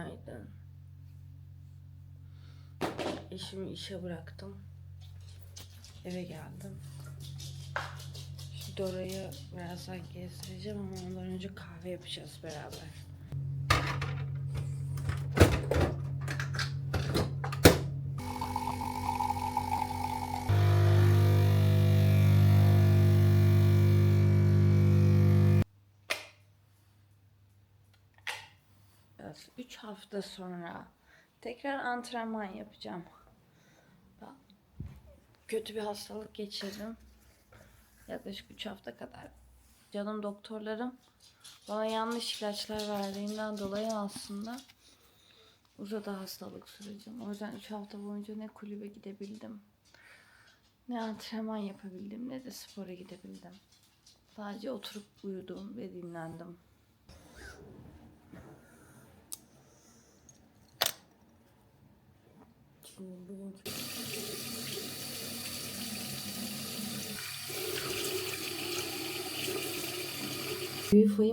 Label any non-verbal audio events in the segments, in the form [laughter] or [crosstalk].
Günaydın. Eşimi işe bıraktım. Eve geldim. Şimdi Dora'yı birazdan gezdireceğim ama ondan önce kahve yapacağız beraber. Yapacağız. 3 hafta sonra tekrar antrenman yapacağım. Kötü bir hastalık geçirdim. Yaklaşık 3 hafta kadar. Canım doktorlarım bana yanlış ilaçlar verdiğinden dolayı aslında uzadı hastalık sürecim. O yüzden 3 hafta boyunca ne kulübe gidebildim, ne antrenman yapabildim, ne de spora gidebildim. Sadece oturup uyudum ve dinlendim. Şimdi bugünkü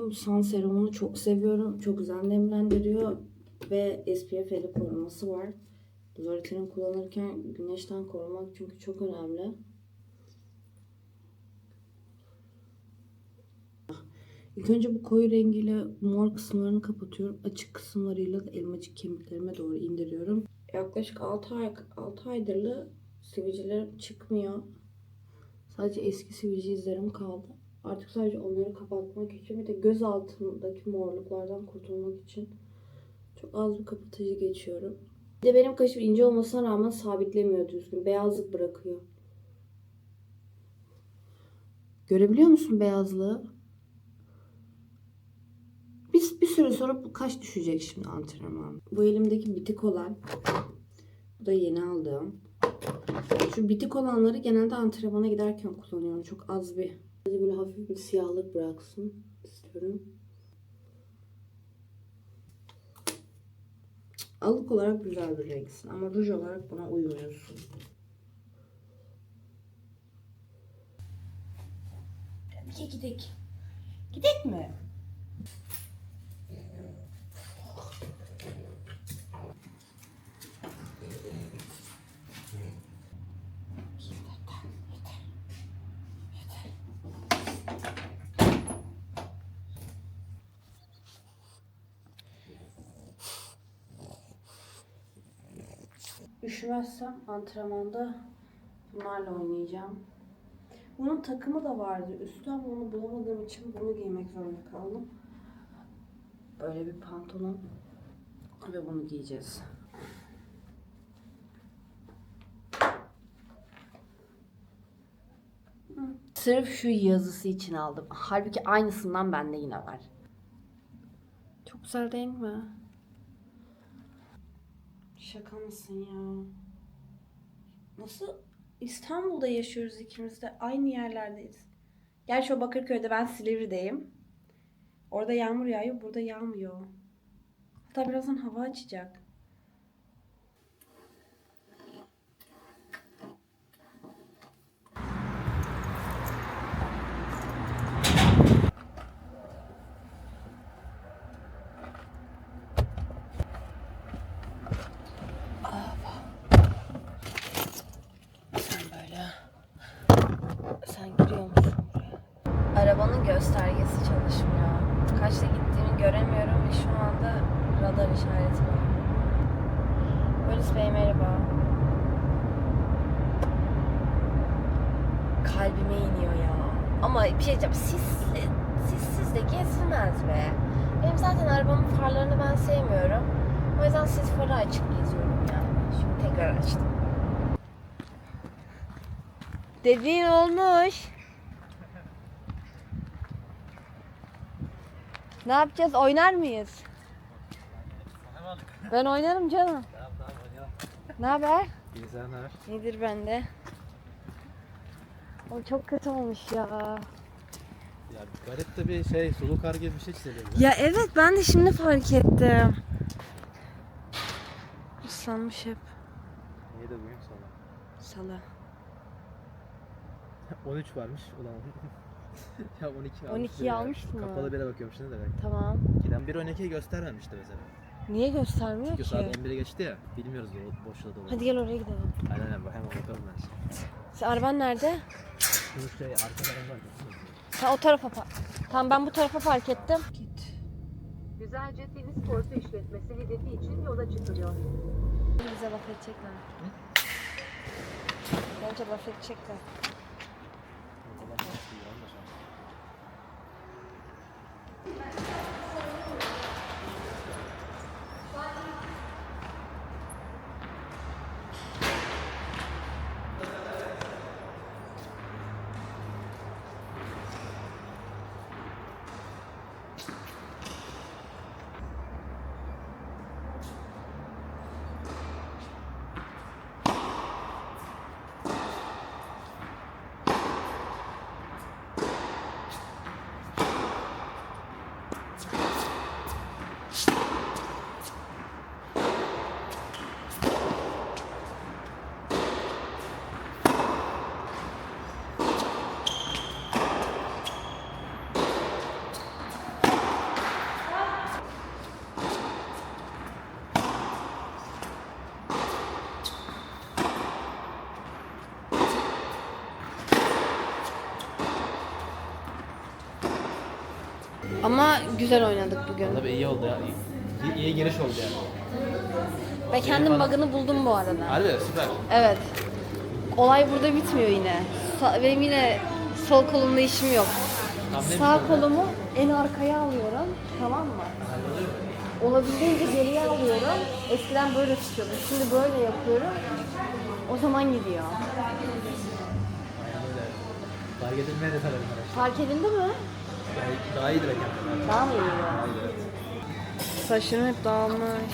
bu sun serumunu çok seviyorum. Çok güzel nemlendiriyor ve SPF 50 koruması var. Lorette'nin kullanırken güneşten korumak çünkü çok önemli. İlk önce bu koyu rengiyle mor kısımlarını kapatıyorum. Açık kısımlarıyla da elmacık kemiklerime doğru indiriyorum. Yaklaşık 6 ay 6 aydırlı sivilcelerim çıkmıyor. Sadece eski sivilce izlerim kaldı. Artık sadece onları kapatmak için bir de göz altındaki morluklardan kurtulmak için çok az bir kapatıcı geçiyorum. Bir de benim kaşım ince olmasına rağmen sabitlemiyor düzgün. Beyazlık bırakıyor. Görebiliyor musun beyazlığı? Bir, bir süre kaş düşecek şimdi antrenman. Bu elimdeki bitik olan. Bu da yeni aldığım. Şu bitik olanları genelde antrenmana giderken kullanıyorum. Çok az bir Sadece böyle hafif bir siyahlık bıraksın istiyorum. Alık olarak güzel bir renksin ama ruj olarak buna uymuyorsun. Bir gidek. Gidek mi? Üşümezsem antrenmanda bunlarla oynayacağım. Bunun takımı da vardı üstü ama onu bulamadığım için bunu giymek zorunda kaldım. Böyle bir pantolon ve bunu giyeceğiz. Sırf şu yazısı için aldım. Halbuki aynısından bende yine var. Çok güzel değil mi? Şaka mısın ya? Nasıl İstanbul'da yaşıyoruz ikimiz de aynı yerlerdeyiz. Gerçi o Bakırköy'de ben Silivri'deyim. Orada yağmur yağıyor, burada yağmıyor. Hatta birazdan hava açacak. Sen böyle. Sen giriyor musun buraya? Arabanın göstergesi çalışmıyor. Kaçta gittiğini göremiyorum ve şu anda radar işareti var. Polis bey merhaba. Kalbime iniyor ya. Ama bir şey diyeceğim. Sisli, sissiz de gezilmez be. Benim zaten arabamın farlarını ben sevmiyorum. O yüzden sis farı açık geziyorum yani. Şimdi tekrar açtım. Dediğin olmuş. Ne yapacağız? Oynar mıyız? Ben oynarım canım. Tamam tamam oynayalım. Ne haber? İyi sen haber? Nedir bende? O çok kötü olmuş ya. Ya garip de bir şey sulu kar gibi bir şey çizelim. Ya evet ben de şimdi fark ettim. Islanmış hep. Niye de bugün sonra? Salı. 13 [laughs] varmış ulan. [laughs] ya 12 almış. 12'yi almıştın mı? Kapalı bire bakıyorum şimdi de bak. Tamam. Giden bir 12'yi göstermemişti mesela. Niye göstermiyor Çünkü ki? saat 11'e geçti ya. Bilmiyoruz o boşluğa da Hadi gel oraya gidelim. Aynen aynen hemen bakalım ben size. Sen araban nerede? Şu şey arkadan var. Sen o tarafa park. Tamam ben bu tarafa park ettim. Git. Güzelce tenis kortu işletmesi hedefi için yola çıkılıyor. Bize laf edecekler. Bence laf edecekler. Ama güzel oynadık bugün. Valla iyi oldu ya. İyi, iyi giriş oldu yani. Ve kendim bug'ını buldum bu arada. Harbi süper. Evet. Olay burada bitmiyor yine. Sa- benim yine sol kolumda işim yok. Tam ne Sağ bileyim. kolumu en arkaya alıyorum. Tamam mı? Olabildiğince geriye alıyorum. Eskiden böyle tutuyordum. Şimdi böyle yapıyorum. O zaman gidiyor. Fark edilmeye de tabii. Fark edildi mi? Daha, daha iyidir hakikaten. Daha mı iyi? Daha iyidir. Saçım hep dağılmış.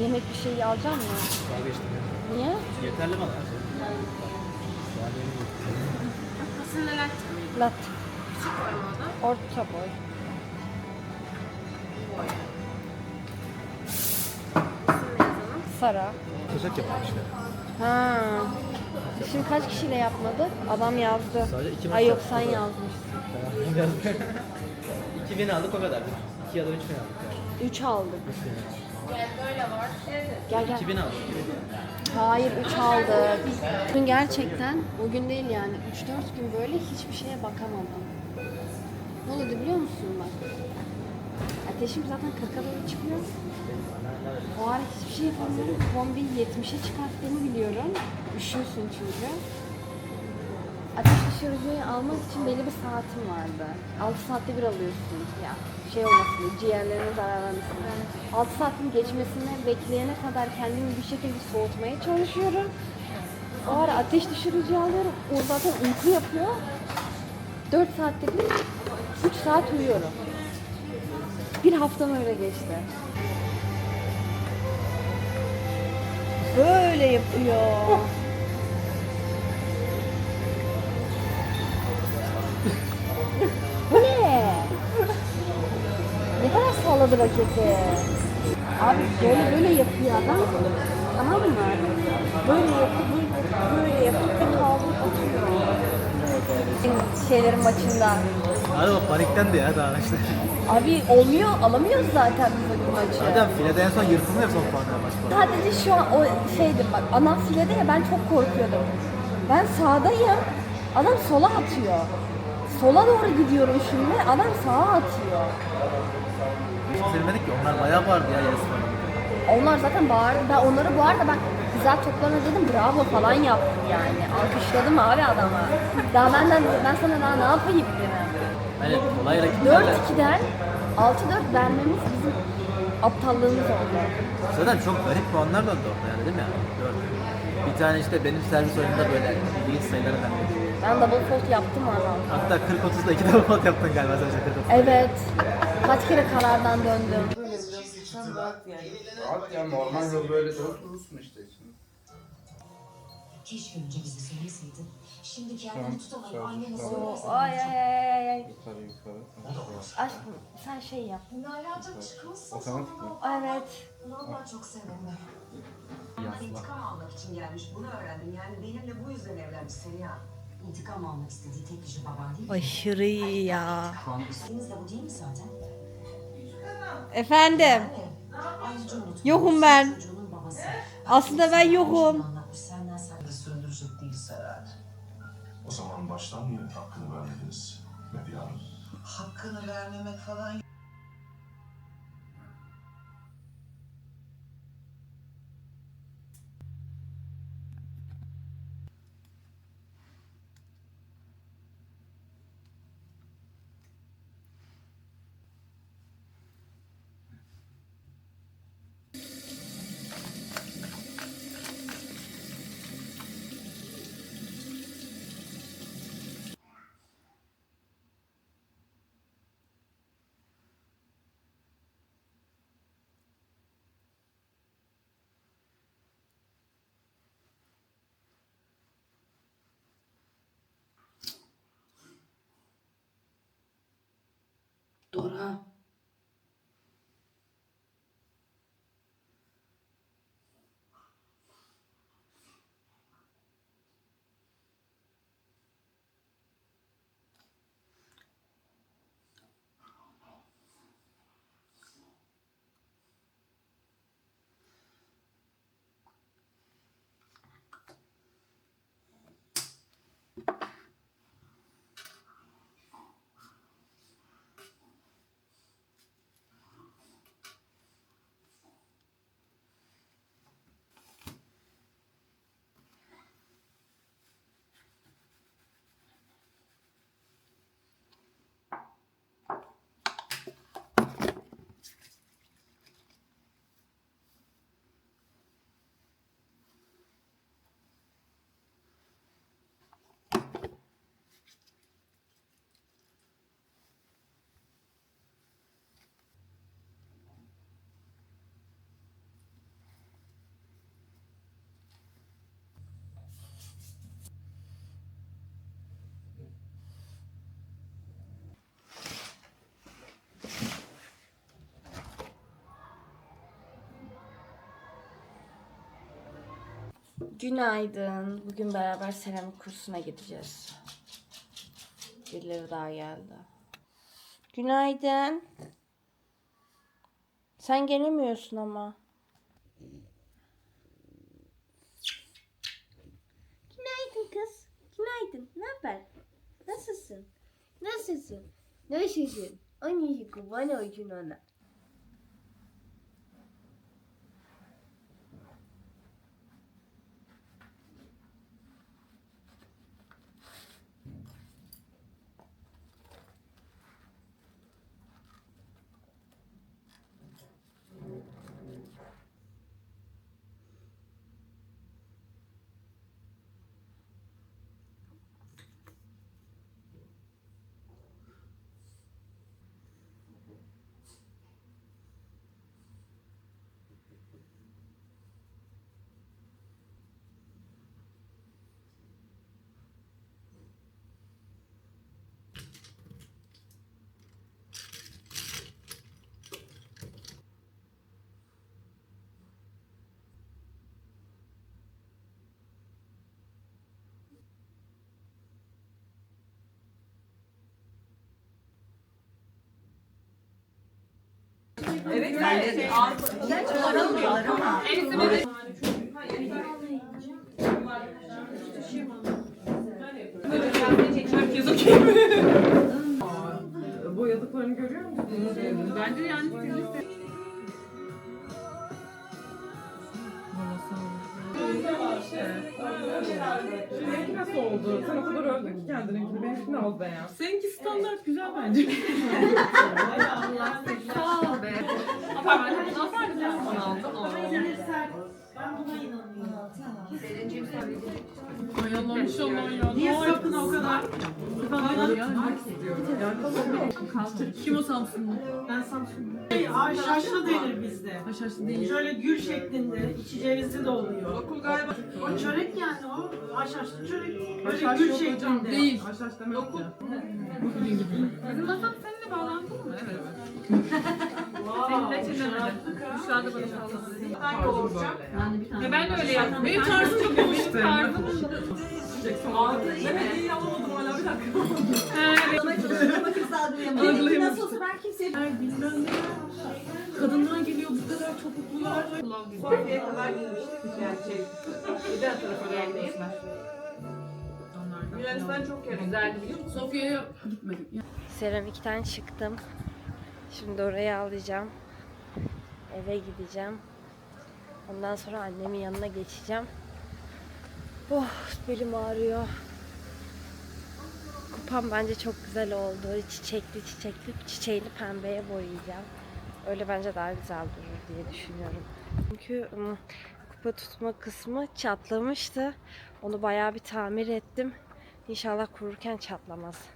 Yemek bir şey alacak mı? Vazgeçtim ya. Niye? Yeterli bana ya. Daha yeni bir- Lat. Orta boy. Sara. Yapalım işte. Ha. Şimdi kaç kişiyle yapmadık? Adam yazdı. Sadece iki Ay yok sen yazmışsın. Tamam. Biraz 2000 aldık o kadar. 2 ya da 3000 aldık yani. 3 aldık. 3000 Gel gel. 2000 aldık. Hayır 3 aldık. Bugün gerçekten bugün değil yani 3-4 gün böyle hiçbir şeye bakamadım. Ne oldu biliyor musun bak? Ateşim zaten 40'a doğru çıkıyor. O ara hiçbir şey yapamıyorum. Kombi 70'e çıkarttığımı biliyorum. Üşüyorsun çünkü. Ateş düşürücüyü almak için belli bir saatim vardı. 6 saatte bir alıyorsun ya. Şey olmasın ciğerlerine zarar vermesin. diye. 6 saatin geçmesini bekleyene kadar kendimi bir şekilde soğutmaya çalışıyorum. O ara ateş düşürücü alıyorum. O zaten uyku yapıyor. 4 saatte bir 3 saat uyuyorum. Bir haftam öyle geçti. Böyle yapıyor. Bu ne? Ne kadar salladı raketi. Abi böyle böyle yapıyor adam. Tamam mı? Böyle yapıp böyle, yapıp bir kaldırıp atıyor. Şeylerin maçında. O panikten de ya daha işte. Abi olmuyor, alamıyoruz zaten biz maçı. Zaten filede en son yırtılmıyor son puanlar maç. Sadece şu an o şeydir bak ana filede ya ben çok korkuyordum. Ben sağdayım. Adam sola atıyor. Sola doğru gidiyorum şimdi. Adam sağa atıyor. Hiç sevmedik ki onlar bayağı vardı ya yarısı falan. Onlar zaten bağırdı. Ben onları bu arada ben güzel toplarına dedim bravo falan yaptım yani. Alkışladım abi adama. Daha benden ben sana daha ne yapayım dedim. Hani kolay rakipler de. 4-2'den 6-4 vermemiz aptallığımız oldu. Zaten çok garip puanlar döndü orada yani değil mi? Dört. Bir tane işte benim servis oyununda böyle ilginç sayıları vermedi. Ben double fault yaptım adam. Hatta 40-30'da 2 double fault yaptın galiba sen işte 40 Evet. Kaç kere karardan döndüm. Rahat ya normal yol böyle de oturursun işte. Şimdi. Keşke önce bize söyleseydin. Şimdi kendini tutamıyorum. Anneme Oo, söyleseydin. ay ay ay ay ay. Yukarı yukarı. Aşkım sen şey yap. Nalan'cığım çıkmışsın Otomatik mi? Evet. Vallahi çok sevindim. İntikam almak için gelmiş. Bunu öğrendim. Yani benimle bu yüzden evlenmiş Seniha. İntikam almak istediği tek kişi baban değil mi? Aşırı iyi ya. İsteğiniz de bu değil mi zaten? Efendim. Ayrıca. Yokum ben. Çocuğunun babası. Aslında ben yokum. Baştan niye hakkını vermediniz Medya Hanım? Hakkını vermemek falan 多了。Günaydın. Bugün beraber seramik kursuna gideceğiz. Birileri daha geldi. Günaydın. Sen gelemiyorsun ama. Günaydın kız. Günaydın. Ne haber? Nasılsın? Nasılsın? Nasılsın? Annesi kurban olsun ona. Boyadıklarını görüyor musun? Bence yani Seninki nasıl oldu? Sen o kadar övdün ki kendininkini. Benimkini al beğen. Seninki standart güzel bence. [laughs] Sağ ol be. Ama ben de daha güzel sana aldım. İnşallah ya. Niye sakın o kadar? Kim o Samsunlu? Ben Samsun'um. Haşhaşlı denir bizde. Haşhaşlı değil. Şöyle gül şeklinde, içi cevizli de oluyor. Okul galiba. O çörek yani o. Haşhaşlı çörek. Böyle gül şeklinde. Değil. Haşhaş demek Okul. Bizim masam seninle bağlantılı mı? Evet. [laughs] Salladı. Ya ben de öyle yaptım. Benim tarzım çok hoştu. Tarzım Evet iyi alamadım hala bir dakika. Nasıl ben kimseye bilmem. Kadınlar geliyor bu kadar topuklular. Sofya'ya kadar gitmiştik gerçek. Güzel tarafa gelmişler. Yunanistan çok güzeldi biliyor musun? Sofya'ya gitmedim. Seramikten çıktım. Şimdi orayı alacağım. Eve gideceğim. Ondan sonra annemin yanına geçeceğim. Oh belim ağrıyor. Kupam bence çok güzel oldu. Çiçekli çiçekli çiçeğini pembeye boyayacağım. Öyle bence daha güzel durur diye düşünüyorum. Çünkü ım, kupa tutma kısmı çatlamıştı. Onu bayağı bir tamir ettim. İnşallah kururken çatlamaz.